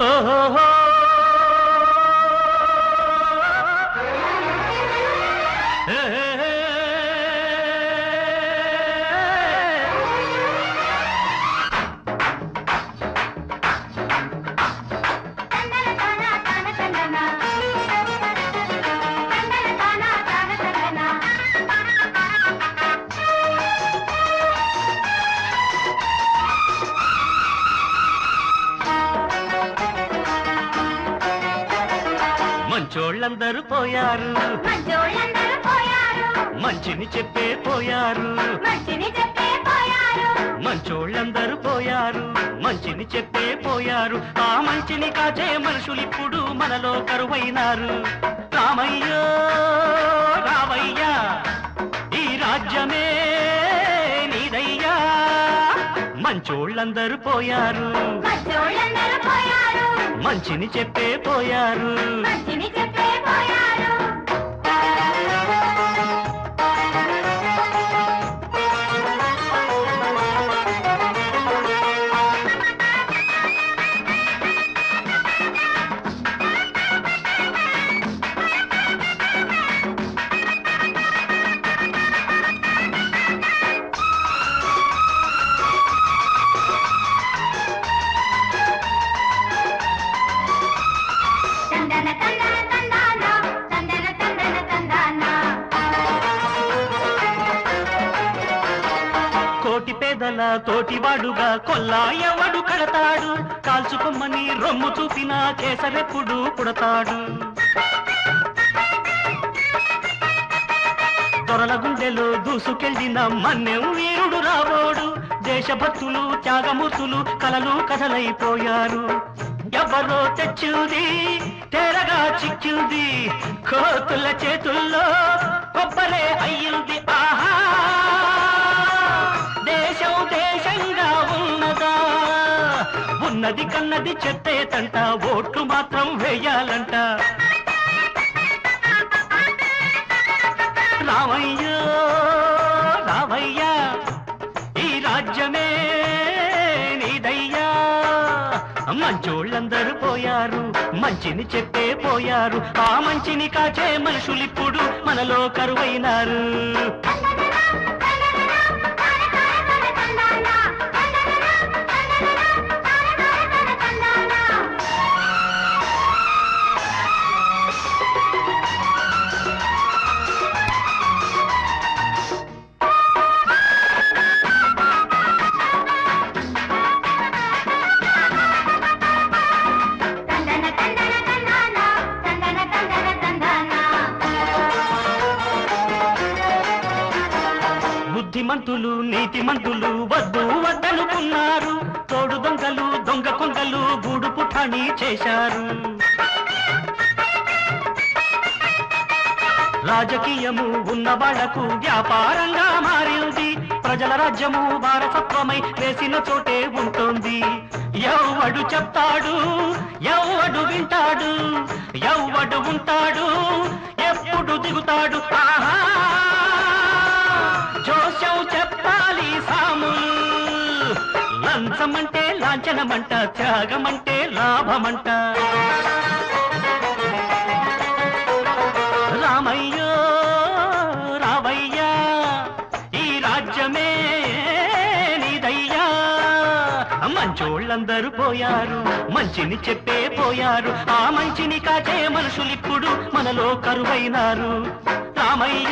ఓహో మంచోళ్ళందరూ పోయారు మంచోళ్ళందరూ పోయారు. మంచిని చెప్పే పోయారు. మంచిని చెప్పే పోయారు. మంచోళ్ళందరూ పోయారు. మంచిని చెప్పే పోయారు. ఆ మంచిని కాచే మనుషులు ఇప్పుడు మనలో కరువైనారు. రామయ్యో మంచోళ్ళందరూ పోయారు. మంచోళ్ళందరూ పోయారు. మంచిని చెప్పే పోయారు. మంచిని చెప్పే పోయారు తోటి పేదల తోటివాడుగా కొల్లా ఎవడు కడతాడు. కాల్చుకొమ్మని రొమ్ము చూపిన కేసరెప్పుడు పుడతాడు. దొరల గుండెలో దూసుకెళ్ళిన మన్నెం వీరుడు రాబోడు. దేశభక్తులు త్యాగమూర్తులు కలలు కథలైపోయారు ఎవరో తెచ్చుది తెరగా చిక్కింది. కోతుల చేతుల్లో కొబ్బలే అయ్యింది. ఆహా! దేశం దేశంగా ఉన్నదా? ఉన్నది కన్నది చెత్తేతంట ఓట్లు మాత్రం వేయాలంట. రామయ్యో రామయ్యా ఈ రాజ్యమే నీదయ్యా. మంచోళ్ళందరూ పోయారు మంచిని చెప్పే పోయారు. ఆ మంచిని కాచే మనుషులిప్పుడు మనలో కరువైనారు. బుద్ధిమంతులు నీతిమంతులు వద్దు వద్దనుకున్నారు. తోడు దొంగలు దొంగ కొంగలు గూడు పుఠాణి చేశారు. రాజకీయము ఉన్న వాళ్ళకు వ్యాపారంగా మారింది. ప్రజల రాజ్యము వారసత్వమై వేసిన చోటే ఉంటుంది. ఎవడు చెప్తాడు ఎవడు వింటాడు ఎవడు ఉంటాడు ఎప్పుడు దిగుతాడు. ఆహా! జోషం చెప్పాలి సాము. లంచమంటే లాంఛనమంట త్యాగమంటే లాభమంట. రామయ్యో రావయ్యా ఈ రాజ్యమే నీదయ్యా. మంచోళ్ళందరూ పోయారు మంచిని చెప్పే పోయారు. ఆ మంచిని కాచే మనుషులిప్పుడు మనలో కరువైనారు. రామయ్య